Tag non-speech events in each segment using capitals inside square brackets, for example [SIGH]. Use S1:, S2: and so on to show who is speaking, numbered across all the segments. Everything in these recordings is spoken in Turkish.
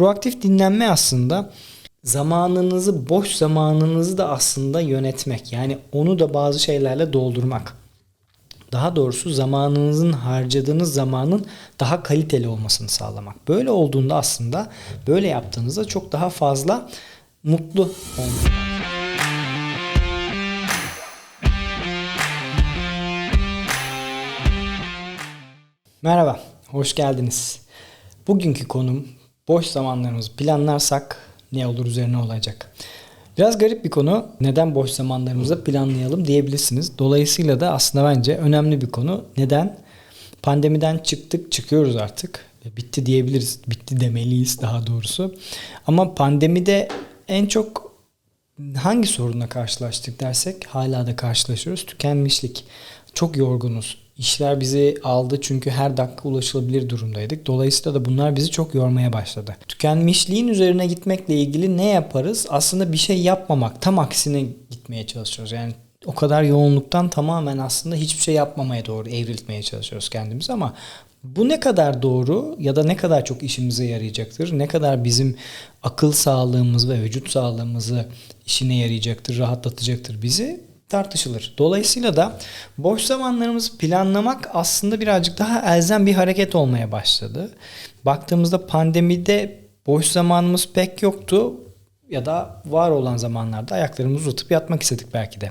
S1: Proaktif dinlenme aslında zamanınızı, boş zamanınızı da aslında yönetmek. Yani onu da bazı şeylerle doldurmak. Daha doğrusu zamanınızın harcadığınız zamanın daha kaliteli olmasını sağlamak. Böyle olduğunda aslında böyle yaptığınızda çok daha fazla mutlu olmak. Merhaba, hoş geldiniz. Bugünkü konum boş zamanlarımızı planlarsak ne olur üzerine olacak. Biraz garip bir konu. Neden boş zamanlarımızı planlayalım diyebilirsiniz. Dolayısıyla da aslında bence önemli bir konu. Neden? Pandemiden çıktık, çıkıyoruz artık. Bitti diyebiliriz. Bitti demeliyiz daha doğrusu. Ama pandemide en çok hangi sorunla karşılaştık dersek hala da karşılaşıyoruz. Tükenmişlik. Çok yorgunuz. İşler bizi aldı çünkü her dakika ulaşılabilir durumdaydık. Dolayısıyla da bunlar bizi çok yormaya başladı. Tükenmişliğin üzerine gitmekle ilgili ne yaparız? Aslında bir şey yapmamak. Tam aksine gitmeye çalışıyoruz. Yani o kadar yoğunluktan tamamen aslında hiçbir şey yapmamaya doğru evriltmeye çalışıyoruz kendimizi ama bu ne kadar doğru ya da ne kadar çok işimize yarayacaktır? Ne kadar bizim akıl sağlığımız ve vücut sağlığımızı işine yarayacaktır, rahatlatacaktır bizi? Tartışılır. Dolayısıyla da boş zamanlarımızı planlamak aslında birazcık daha elzem bir hareket olmaya başladı. Baktığımızda pandemide boş zamanımız pek yoktu ya da var olan zamanlarda ayaklarımızı uzatıp yatmak istedik belki de.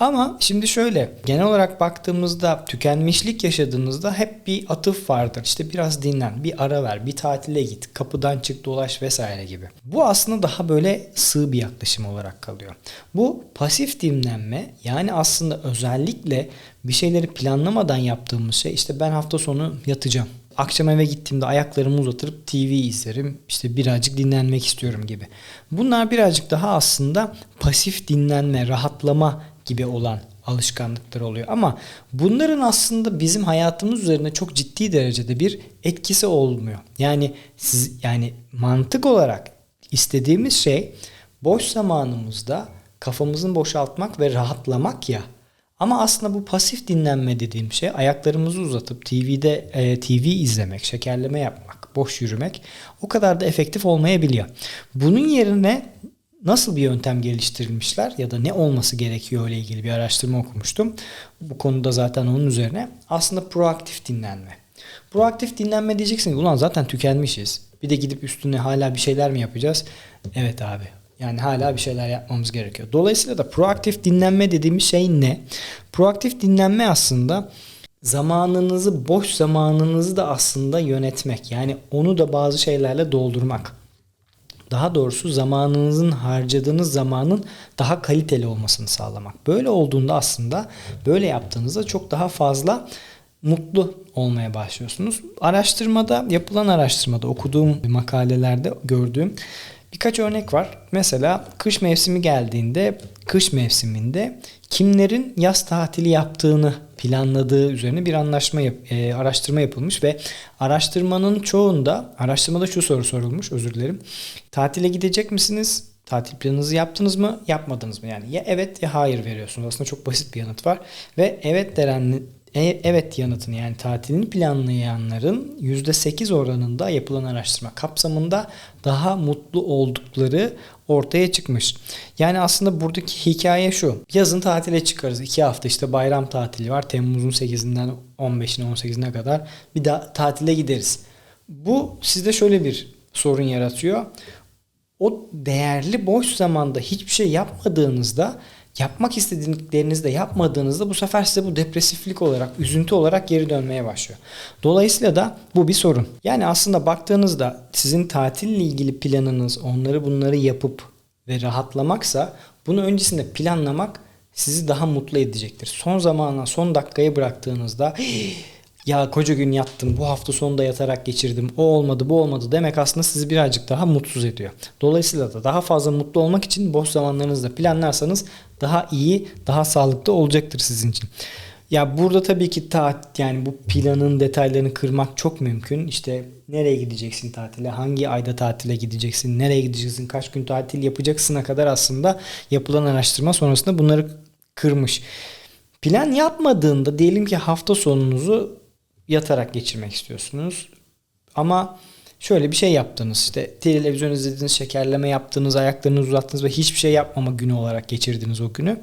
S1: Ama şimdi şöyle genel olarak baktığımızda tükenmişlik yaşadığınızda hep bir atıf vardır. İşte biraz dinlen, bir ara ver, bir tatile git, kapıdan çık dolaş vesaire gibi. Bu aslında daha böyle sığ bir yaklaşım olarak kalıyor. Bu pasif dinlenme yani aslında özellikle bir şeyleri planlamadan yaptığımız şey işte ben hafta sonu yatacağım Akşam eve gittiğimde ayaklarımı uzatırıp TV izlerim. İşte birazcık dinlenmek istiyorum gibi. Bunlar birazcık daha aslında pasif dinlenme, rahatlama gibi olan alışkanlıklar oluyor. Ama bunların aslında bizim hayatımız üzerinde çok ciddi derecede bir etkisi olmuyor. Yani siz yani mantık olarak istediğimiz şey boş zamanımızda kafamızın boşaltmak ve rahatlamak ya. Ama aslında bu pasif dinlenme dediğim şey ayaklarımızı uzatıp TV'de e, TV izlemek, şekerleme yapmak, boş yürümek o kadar da efektif olmayabiliyor. Bunun yerine nasıl bir yöntem geliştirilmişler ya da ne olması gerekiyor ile ilgili bir araştırma okumuştum. Bu konuda zaten onun üzerine aslında proaktif dinlenme. Proaktif dinlenme diyeceksin ulan zaten tükenmişiz. Bir de gidip üstüne hala bir şeyler mi yapacağız? Evet abi yani hala bir şeyler yapmamız gerekiyor. Dolayısıyla da proaktif dinlenme dediğimiz şey ne? Proaktif dinlenme aslında zamanınızı, boş zamanınızı da aslında yönetmek. Yani onu da bazı şeylerle doldurmak. Daha doğrusu zamanınızın harcadığınız zamanın daha kaliteli olmasını sağlamak. Böyle olduğunda aslında böyle yaptığınızda çok daha fazla mutlu olmaya başlıyorsunuz. Araştırmada, yapılan araştırmada okuduğum makalelerde gördüğüm Birkaç örnek var. Mesela kış mevsimi geldiğinde kış mevsiminde kimlerin yaz tatili yaptığını planladığı üzerine bir anlaşma yap, e, araştırma yapılmış ve araştırmanın çoğunda araştırmada şu soru sorulmuş özür dilerim. Tatile gidecek misiniz? Tatil planınızı yaptınız mı? Yapmadınız mı? Yani ya evet ya hayır veriyorsunuz. Aslında çok basit bir yanıt var. Ve evet denen e, evet yanıtını yani tatilini planlayanların %8 oranında yapılan araştırma kapsamında daha mutlu oldukları ortaya çıkmış. Yani aslında buradaki hikaye şu. Yazın tatile çıkarız. 2 hafta işte bayram tatili var. Temmuz'un 8'inden 15'ine 18'ine kadar bir daha tatile gideriz. Bu sizde şöyle bir sorun yaratıyor. O değerli boş zamanda hiçbir şey yapmadığınızda yapmak istediklerinizi de yapmadığınızda bu sefer size bu depresiflik olarak, üzüntü olarak geri dönmeye başlıyor. Dolayısıyla da bu bir sorun. Yani aslında baktığınızda sizin tatille ilgili planınız onları bunları yapıp ve rahatlamaksa bunu öncesinde planlamak sizi daha mutlu edecektir. Son zamana, son dakikaya bıraktığınızda ya koca gün yattım bu hafta sonunda yatarak geçirdim o olmadı bu olmadı demek aslında sizi birazcık daha mutsuz ediyor. Dolayısıyla da daha fazla mutlu olmak için boş zamanlarınızda planlarsanız daha iyi daha sağlıklı olacaktır sizin için. Ya burada tabii ki ta, yani bu planın detaylarını kırmak çok mümkün. İşte nereye gideceksin tatile, hangi ayda tatile gideceksin, nereye gideceksin, kaç gün tatil yapacaksına kadar aslında yapılan araştırma sonrasında bunları kırmış. Plan yapmadığında diyelim ki hafta sonunuzu yatarak geçirmek istiyorsunuz. Ama şöyle bir şey yaptınız. İşte televizyon izlediniz, şekerleme yaptınız, ayaklarınızı uzattınız ve hiçbir şey yapmama günü olarak geçirdiniz o günü.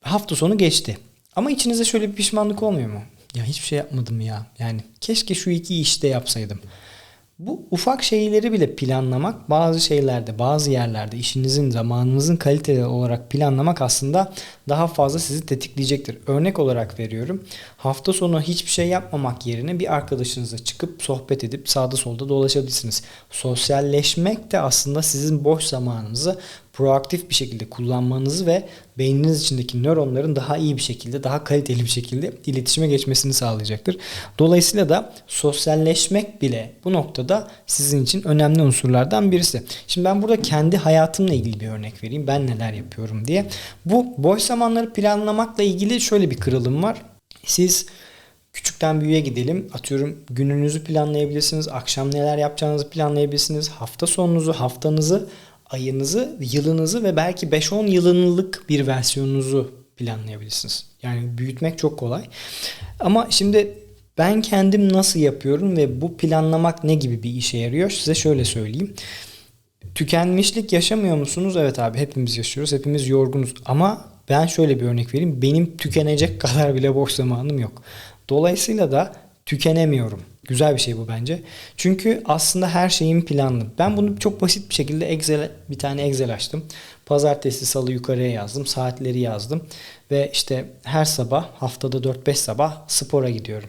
S1: Hafta sonu geçti. Ama içinizde şöyle bir pişmanlık olmuyor mu? Ya hiçbir şey yapmadım ya. Yani keşke şu iki işte yapsaydım. Bu ufak şeyleri bile planlamak bazı şeylerde, bazı yerlerde işinizin, zamanınızın kaliteli olarak planlamak aslında daha fazla sizi tetikleyecektir. Örnek olarak veriyorum. Hafta sonu hiçbir şey yapmamak yerine bir arkadaşınızla çıkıp sohbet edip sağda solda dolaşabilirsiniz. Sosyalleşmek de aslında sizin boş zamanınızı proaktif bir şekilde kullanmanızı ve beyniniz içindeki nöronların daha iyi bir şekilde, daha kaliteli bir şekilde iletişime geçmesini sağlayacaktır. Dolayısıyla da sosyalleşmek bile bu noktada sizin için önemli unsurlardan birisi. Şimdi ben burada kendi hayatımla ilgili bir örnek vereyim. Ben neler yapıyorum diye. Bu boş zamanları planlamakla ilgili şöyle bir kırılım var. Siz küçükten büyüğe gidelim. Atıyorum gününüzü planlayabilirsiniz. Akşam neler yapacağınızı planlayabilirsiniz. Hafta sonunuzu, haftanızı ayınızı, yılınızı ve belki 5-10 yılınlık bir versiyonunuzu planlayabilirsiniz. Yani büyütmek çok kolay. Ama şimdi ben kendim nasıl yapıyorum ve bu planlamak ne gibi bir işe yarıyor? Size şöyle söyleyeyim. Tükenmişlik yaşamıyor musunuz? Evet abi hepimiz yaşıyoruz. Hepimiz yorgunuz. Ama ben şöyle bir örnek vereyim. Benim tükenecek [LAUGHS] kadar bile boş zamanım yok. Dolayısıyla da tükenemiyorum. Güzel bir şey bu bence. Çünkü aslında her şeyim planlı. Ben bunu çok basit bir şekilde Excel bir tane Excel açtım. Pazartesi, salı yukarıya yazdım. Saatleri yazdım. Ve işte her sabah haftada 4-5 sabah spora gidiyorum.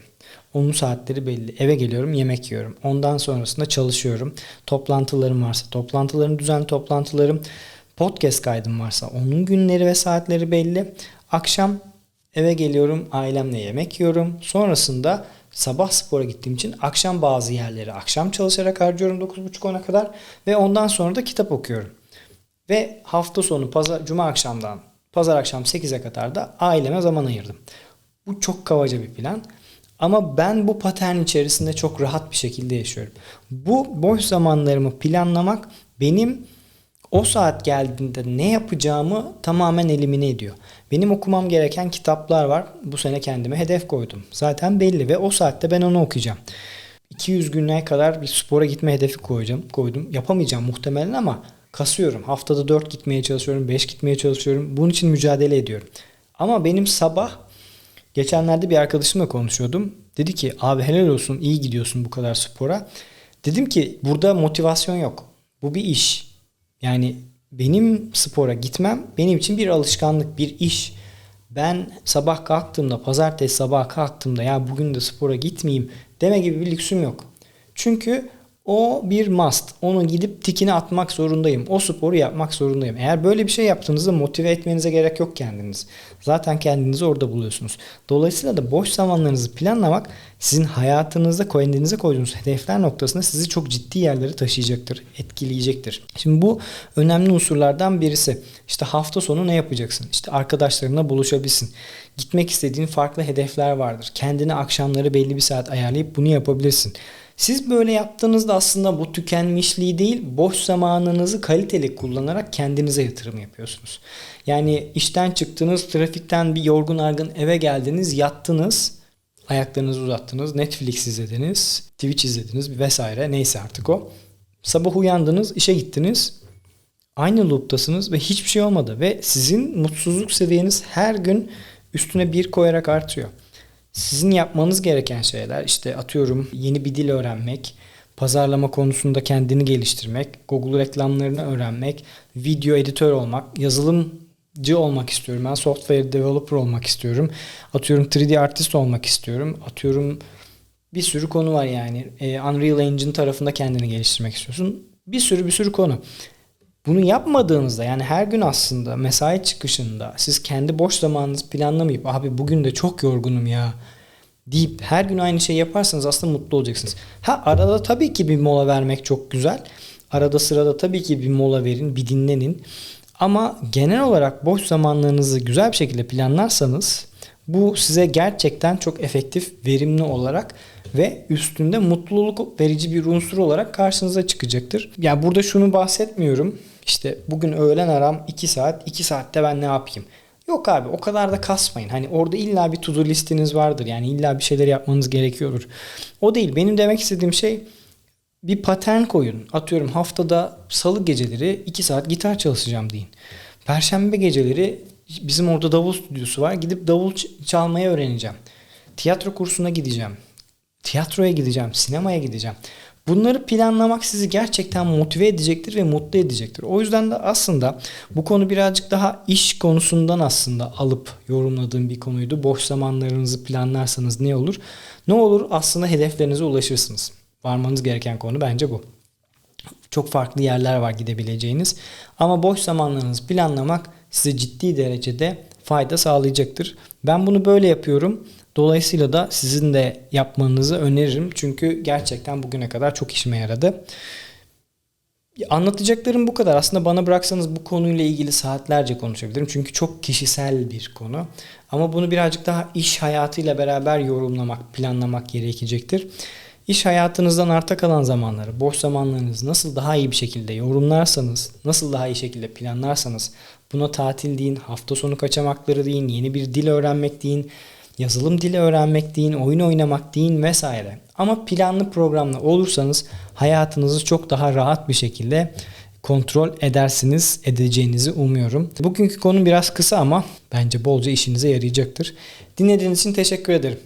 S1: Onun saatleri belli. Eve geliyorum yemek yiyorum. Ondan sonrasında çalışıyorum. Toplantılarım varsa toplantılarım, düzenli toplantılarım. Podcast kaydım varsa onun günleri ve saatleri belli. Akşam eve geliyorum ailemle yemek yiyorum. Sonrasında sabah spora gittiğim için akşam bazı yerleri akşam çalışarak harcıyorum 9.30-10'a kadar ve ondan sonra da kitap okuyorum. Ve hafta sonu pazar, cuma akşamdan pazar akşam 8'e kadar da aileme zaman ayırdım. Bu çok kavaca bir plan. Ama ben bu patern içerisinde çok rahat bir şekilde yaşıyorum. Bu boş zamanlarımı planlamak benim o saat geldiğinde ne yapacağımı tamamen elimine ediyor. Benim okumam gereken kitaplar var. Bu sene kendime hedef koydum. Zaten belli ve o saatte ben onu okuyacağım. 200 güne kadar bir spora gitme hedefi koyacağım, koydum. Yapamayacağım muhtemelen ama kasıyorum. Haftada 4 gitmeye çalışıyorum, 5 gitmeye çalışıyorum. Bunun için mücadele ediyorum. Ama benim sabah geçenlerde bir arkadaşımla konuşuyordum. Dedi ki abi helal olsun iyi gidiyorsun bu kadar spora. Dedim ki burada motivasyon yok. Bu bir iş. Yani benim spora gitmem benim için bir alışkanlık, bir iş. Ben sabah kalktığımda, pazartesi sabah kalktığımda ya bugün de spora gitmeyeyim deme gibi bir lüksüm yok. Çünkü o bir must. Onu gidip tikini atmak zorundayım. O sporu yapmak zorundayım. Eğer böyle bir şey yaptığınızda motive etmenize gerek yok kendiniz. Zaten kendinizi orada buluyorsunuz. Dolayısıyla da boş zamanlarınızı planlamak sizin hayatınızda kendinize koyduğunuz hedefler noktasında sizi çok ciddi yerlere taşıyacaktır, etkileyecektir. Şimdi bu önemli unsurlardan birisi. İşte hafta sonu ne yapacaksın? İşte arkadaşlarına buluşabilsin. Gitmek istediğin farklı hedefler vardır. Kendine akşamları belli bir saat ayarlayıp bunu yapabilirsin. Siz böyle yaptığınızda aslında bu tükenmişliği değil, boş zamanınızı kaliteli kullanarak kendinize yatırım yapıyorsunuz. Yani işten çıktınız, trafikten bir yorgun argın eve geldiniz, yattınız, ayaklarınızı uzattınız, Netflix izlediniz, Twitch izlediniz vesaire neyse artık o. Sabah uyandınız, işe gittiniz. Aynı loop'tasınız ve hiçbir şey olmadı ve sizin mutsuzluk seviyeniz her gün üstüne bir koyarak artıyor. Sizin yapmanız gereken şeyler işte atıyorum yeni bir dil öğrenmek, pazarlama konusunda kendini geliştirmek, Google reklamlarını öğrenmek, video editör olmak, yazılımcı olmak istiyorum. Ben software developer olmak istiyorum. Atıyorum 3D artist olmak istiyorum. Atıyorum bir sürü konu var yani. Ee, Unreal Engine tarafında kendini geliştirmek istiyorsun. Bir sürü bir sürü konu. Bunu yapmadığınızda yani her gün aslında mesai çıkışında siz kendi boş zamanınızı planlamayıp abi bugün de çok yorgunum ya deyip her gün aynı şeyi yaparsanız aslında mutlu olacaksınız. Ha arada tabii ki bir mola vermek çok güzel. Arada sırada tabii ki bir mola verin, bir dinlenin. Ama genel olarak boş zamanlarınızı güzel bir şekilde planlarsanız bu size gerçekten çok efektif, verimli olarak ve üstünde mutluluk verici bir unsur olarak karşınıza çıkacaktır. Yani burada şunu bahsetmiyorum. İşte bugün öğlen aram 2 saat, 2 saatte ben ne yapayım? Yok abi o kadar da kasmayın. Hani orada illa bir to do listiniz vardır. Yani illa bir şeyler yapmanız gerekiyordur. O değil. Benim demek istediğim şey bir patern koyun. Atıyorum haftada salı geceleri 2 saat gitar çalışacağım deyin. Perşembe geceleri bizim orada davul stüdyosu var. Gidip davul çalmayı öğreneceğim. Tiyatro kursuna gideceğim. Tiyatroya gideceğim, sinemaya gideceğim. Bunları planlamak sizi gerçekten motive edecektir ve mutlu edecektir. O yüzden de aslında bu konu birazcık daha iş konusundan aslında alıp yorumladığım bir konuydu. Boş zamanlarınızı planlarsanız ne olur? Ne olur? Aslında hedeflerinize ulaşırsınız. Varmanız gereken konu bence bu. Çok farklı yerler var gidebileceğiniz. Ama boş zamanlarınızı planlamak size ciddi derecede fayda sağlayacaktır. Ben bunu böyle yapıyorum. Dolayısıyla da sizin de yapmanızı öneririm. Çünkü gerçekten bugüne kadar çok işime yaradı. Anlatacaklarım bu kadar. Aslında bana bıraksanız bu konuyla ilgili saatlerce konuşabilirim. Çünkü çok kişisel bir konu. Ama bunu birazcık daha iş hayatıyla beraber yorumlamak, planlamak gerekecektir. İş hayatınızdan arta kalan zamanları, boş zamanlarınızı nasıl daha iyi bir şekilde yorumlarsanız, nasıl daha iyi şekilde planlarsanız, buna tatil deyin, hafta sonu kaçamakları deyin, yeni bir dil öğrenmek deyin, yazılım dili öğrenmek deyin, oyun oynamak deyin vesaire. Ama planlı programlı olursanız hayatınızı çok daha rahat bir şekilde kontrol edersiniz, edeceğinizi umuyorum. Bugünkü konu biraz kısa ama bence bolca işinize yarayacaktır. Dinlediğiniz için teşekkür ederim.